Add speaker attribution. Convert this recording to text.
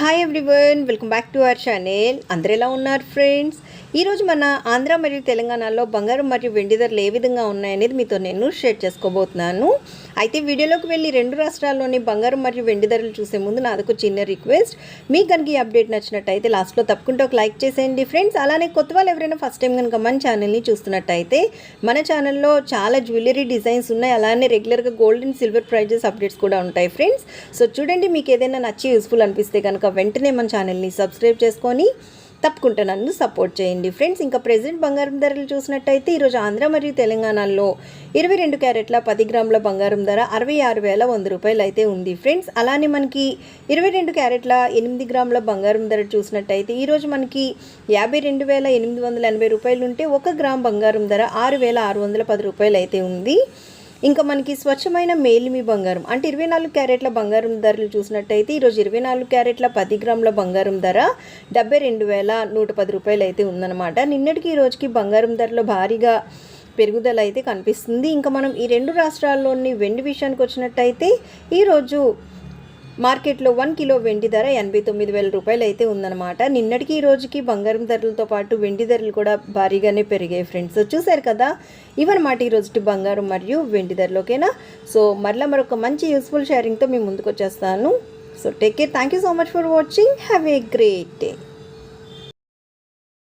Speaker 1: Hi everyone welcome back to our channel అందరు ఎలా ఉన్నారు ఫ్రెండ్స్ ఈరోజు మన ఆంధ్ర మరియు తెలంగాణలో బంగారం మరియు వెండి ధరలు ఏ విధంగా ఉన్నాయనేది మీతో నేను షేర్ చేసుకోబోతున్నాను. అయితే వీడియోలోకి వెళ్ళి రెండు రాష్ట్రాల్లోని బంగారం మరియు వెండి ధరలు చూసే ముందు నాదొక చిన్న రిక్వెస్ట్ మీకు కనుక ఈ అప్డేట్ నచ్చినట్టయితే లాస్ట్లో తప్పకుండా ఒక లైక్ చేసేయండి ఫ్రెండ్స్ అలానే కొత్త వాళ్ళు ఎవరైనా ఫస్ట్ టైం కనుక మన ఛానల్ని చూస్తున్నట్టయితే మన ఛానల్లో చాలా జ్యువెలరీ డిజైన్స్ ఉన్నాయి. అలానే రెగ్యులర్గా gold and silver prices updates కూడా ఉంటాయి ఫ్రెండ్స్ సో చూడండి మీకు ఏదైనా నచ్చి యూస్ఫుల్ అనిపిస్తే కనుక వెంటనే మన ఛానల్ని సబ్స్క్రైబ్ చేసుకొని తప్పకుండా నన్ను సపోర్ట్ చేయండి. ఫ్రెండ్స్ ఇంకా ప్రెసెంట్ బంగారం ధరలు చూసినట్టయితే ఈరోజు ఆంధ్ర మరియు తెలంగాణలో ఇరవై రెండు క్యారెట్ల పది గ్రాముల బంగారం ధర అరవై ఆరు వేల వంద రూపాయలు అయితే ఉంది. ఫ్రెండ్స్ అలానే మనకి ఇరవై రెండు క్యారెట్ల ఎనిమిది గ్రాముల బంగారం ధర చూసినట్టయితే ఈరోజు మనకి యాభై రెండు వేల ఎనిమిది వందల ఎనభై రూపాయలు ఉంటే ఒక గ్రామ్ బంగారం ధర ఆరు వేల ఆరు వందల పది రూపాయలు అయితే ఉంది. ఇంకా మనకి స్వచ్ఛమైన మేలిమి బంగారం అంటే ఇరవై నాలుగు క్యారెట్ల బంగారం ధరలు చూసినట్టయితే ఈరోజు ఇరవై నాలుగు క్యారెట్ల పది గ్రాముల బంగారం ధర డెబ్బై రెండు వేల నూట పది రూపాయలు అయితే ఉందన్నమాట. నిన్నటికి ఈ రోజుకి బంగారం ధరలో భారీగా పెరుగుదల అయితే కనిపిస్తుంది. ఇంకా మనం ఈ రెండు రాష్ట్రాల్లోని వెండి విషయానికి వచ్చినట్టయితే ఈరోజు మార్కెట్లో వన్ కిలో వెండి ధర ఎనభై తొమ్మిది వేల రూపాయలు అయితే ఉందన్నమాట. నిన్నటికి ఈ రోజుకి బంగారం ధరలతో పాటు వెండి ధరలు కూడా భారీగానే పెరిగాయి ఫ్రెండ్స్. చూశారు కదా? ఇవన్నమాట ఈరోజు బంగారం మరియు వెండి ధరలోకేనా? సో మరలా మరొక మంచి యూస్ఫుల్ షేరింగ్తో మేము ముందుకు వచ్చేస్తాను. So take care thank you so much for watching have a great day